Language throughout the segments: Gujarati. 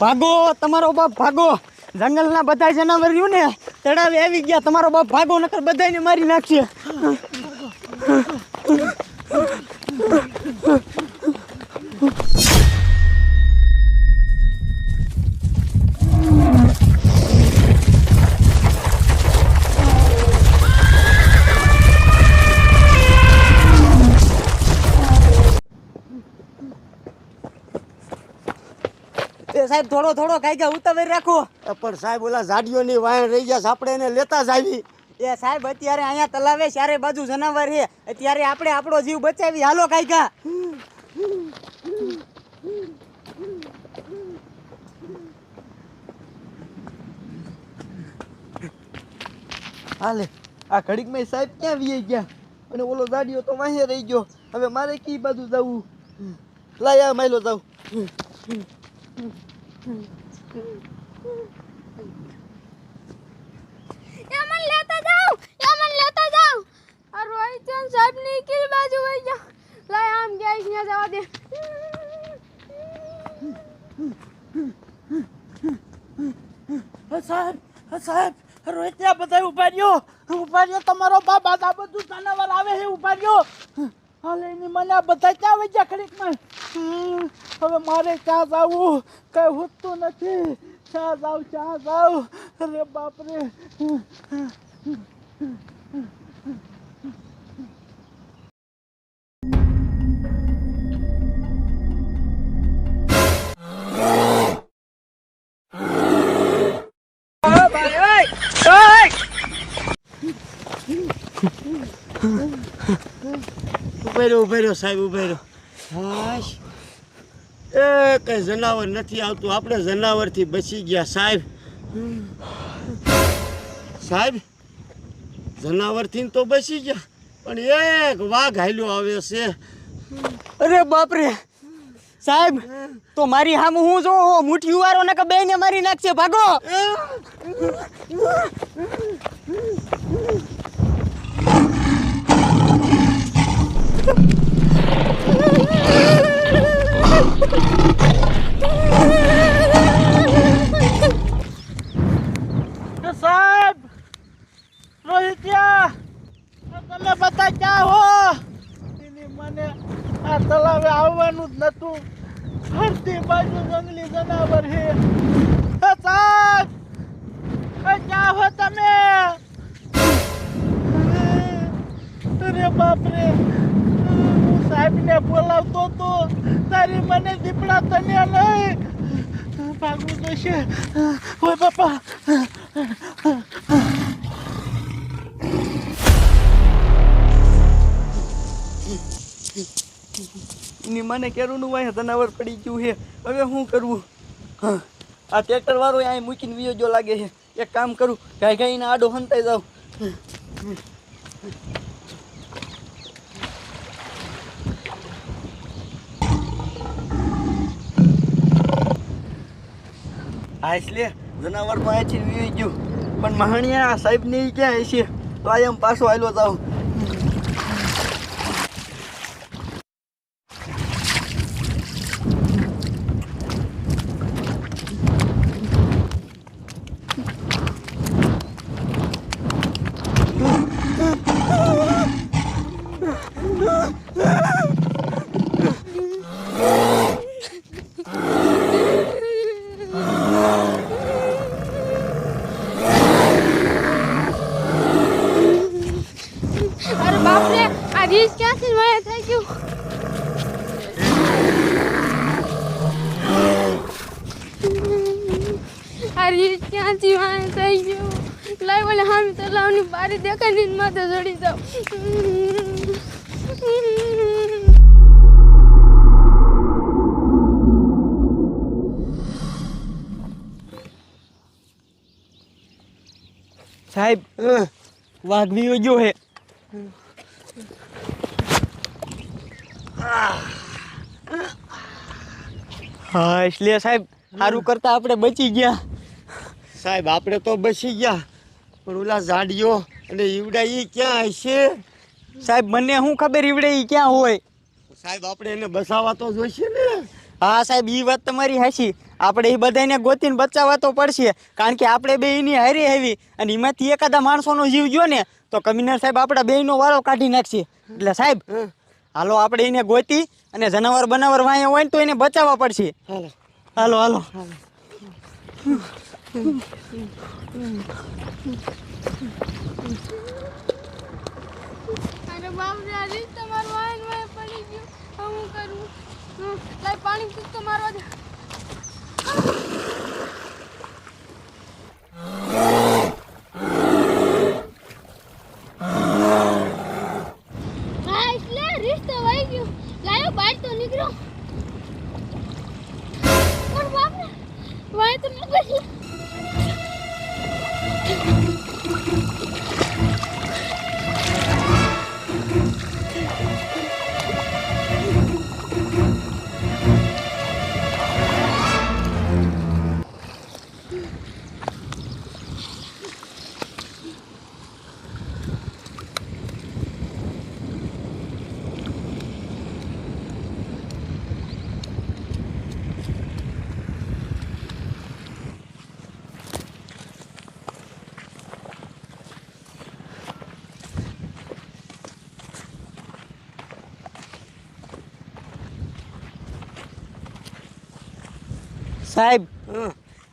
ભાગો, તમારો બાપ ભાગો. જંગલના બધા જનાવર રહ્યું ને તળાવે આવી ગયા. તમારો બાપ ભાગો, નકર બધાને મારી નાખશે. સાહેબ થોડો થોડો કાંઈ ઉતાવળ રાખો. પણ સાહેબ ઓલા ઝાડીઓની વાયણ રહી ગયા આપણે એને લેતા જ આવી. એ સાહેબ અત્યારે અહીંયા તલાવે ચારે બાજુ જનાવર છે. અત્યારે આપણે આપણો જીવ બચાવી. હાલો કાંઈકા હાલે આ ઘડીકમાં સાહેબ ક્યાં વી ગયા? અને ઓલો ગાડીઓ તો વાહે રહી ગયો. હવે મારે કી બાજુ જવું? લાયા માયલો જાવ. યમન લેતા જાઓ, યમન લેતા જાઓ. આ રોહિતચંદ સાહેબની બાજુ વઈ જા લાય આમ ગયા જવા દે. સાહેબ સાહેબ રોહિત બધા ઊભા રહ્યો. ઊભા રહ્યો, તમારો બાપ, આ બધું જનાવર આવે છે, ઊભા રહ્યો. હાલે મને બધા ત્યાં વઈ ગયા ખડીકમાં? હવે મારે ક્યાં જવું? કઈ હોતું નથી. ક્યાં જાવ ક્યાં જાવ અરે બાપરે. ઉભેરો ઉભે રહ્યો ઉભે રહ્યો સાહેબ ઉભે રહ્યો હાશ એ કઈ જનાવર નથી આવતું. આપણે જનાવરથી બચી ગયા, સાહેબ. સાહેબ જનાવરથી તો બચી ગયા, પણ એક વાઘ હાલ્યો આવે છે. અરે બાપરે. સાહેબ, તો મારી હામ હું જો મુઠ્ઠી વારો ને બે ને મારી નાખશે ભાગો. સાહેબ, રોહિત્યા તમે બધા ક્યાં હો? આ તલાવે આવવાનું જ નતું ફરતી બાજુ જંગલી જનાવર હે સાહેબ ક્યાં હો તમે? અરે બાપ રે હું સાહેબને બોલાવતો તો તારી મને દીપડા તન્યા નહીં ભાગવું જોઈશે. ઓય બાપા. એની મને કેરુંનું વાય જનાવર પડી ગયું છે. હવે શું કરવું? આ ટ્રેક્ટર વાળો અહીં મૂકીને વિયો જો લાગે છે. એક કામ કરું. ગાય ગાઈને આડો હંતાઈ જાઉં. હા એટલે જનાવર અહીંથી વિયો ગયું પણ મહાણિયા ઈ ક્યાં છે તો આ એમ પાછો આવેલો જાઉં અરે બાપ રે આ રીસ ક્યાંથી વયા થઈ ગયું રીસ ક્યાંથી વયા થઈ ગયું? લાય બોલે હામી લાવની બારી દેખાય ને માથે ચડી જાવ સાહેબ વાઘ વિયો ગયો હે. હા, એટલે સાહેબ સારું કરતા આપણે બચી ગયા. સાહેબ આપણે તો બસી ગયા. પણ ઓલા ઝાડીઓ અને ઈવડા એ ક્યાં હશે સાહેબ મને શું ખબર ઈવડે એ ક્યાં હોય? સાહેબ આપણે એને બસાવવા તો જોઈશે ને. હા સાહેબ એ વાત તમારી હાશી આપણે એ બધાને ગોતીને બચાવવા તો પડશે. કારણ કે આપણે બે એની હારી આવી અને એમાંથી એકાદા માણસોનો જીવ ગયો ને તો કમિશનર સાહેબ આપણા બેયનો વાળો કાઢી નાખશે. એટલે સાહેબ હાલો આપણે એને ગોતી અને જનાવર બનાવર વાંયા હોય ને તો એને બચાવવા પડશે. હાલો હાલો. હાલો. અરે બાપ રે આ રીત તમારું વાયન વાય પડી ગયું. હું કરું? લાઈ પાણી પીસ તો મારવા દે. એટલે રીત તો સાહેબ.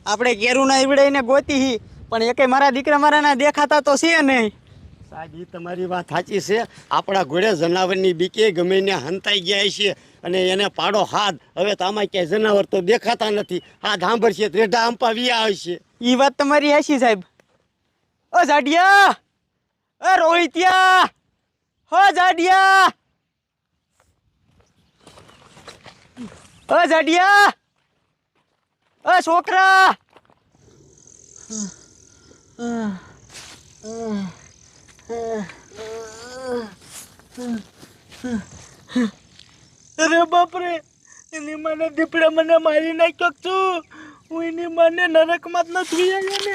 આપણે કેરુના ઈવડાઈને ગોતી હી પણ એકે મારા દીકરા મારાના દેખાતા તો છે નહીં. સાહેબ એ તમારી વાત સાચી છે. આપણા ઘોડે જનાવરની બીકે ગમે ને હંતાઈ ગયા છે અને એને પાડો હાથ. હવે તો આમાં ક્યાંય જનાવર તો દેખાતા નથી. હાથ સાંભળશે છે રેઢા આંપા વિયા આવશે. ઈ વાત તમારી હાચી સાહેબ. ઓ જાડિયા! અ રોહિતિયા! હો જાડિયા! ઓ જાડિયા! ઓ છોકરા! અરે બાપરે, એની મને દીપડા મને મારી નાખ્યો છું હું એની મને નરકમાં જ નથી આવ્યો ને.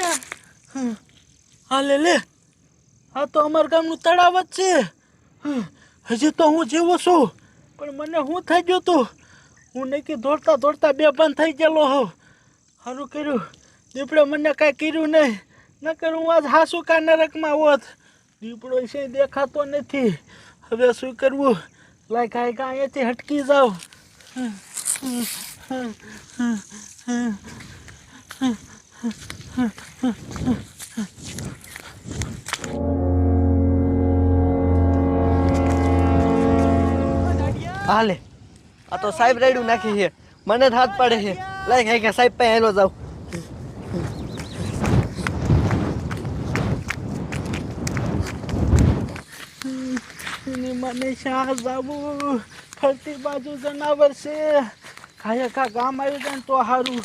હા, લે લે. આ તો અમારા ગામનું તળાવ જ છે. હજી તો હું જીવો છું. પણ મને શું થઈ ગયું તું? હું નક્કી દોડતા દોડતા બે બંધ થઈ ગયેલો હોઉં. સારું કર્યું. દીપડો મને કાંઈ કર્યું નહીં. નકર હું આજ હાસુ કા નરકમાં હોત. દીપડો છે દેખાતો નથી. હવે શું કરવું? લાય કાંઈ કાંઈ અહીંયાથી હટકી જાઓ. હાલે. આ તો સાહેબ રાયડું નાખી છે. મને જ હાથ પાડે છે. લાય ngay cả સાહેબ pe luôn rồi મને જાવું ફરતી બાજુ જનાવર છે કાયા કા ગામ આવી જાય તો સારું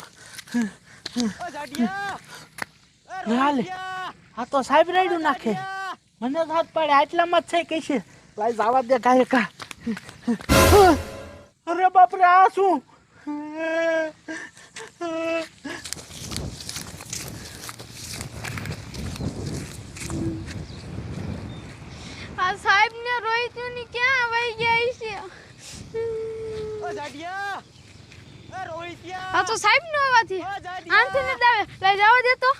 હાલે હા તો સાહેબ રાયડું નાખે મને હાથ પાડે આટલામાં જ છે કે છે લાઈ જવા દે કાંઈ કા અરે બાપરે આ શું આ સાહેબ ને રોહિતની ક્યાં વહી ગયા છે આ તો સાહેબ નો છે આનથી ને લઈ જવા દે તો.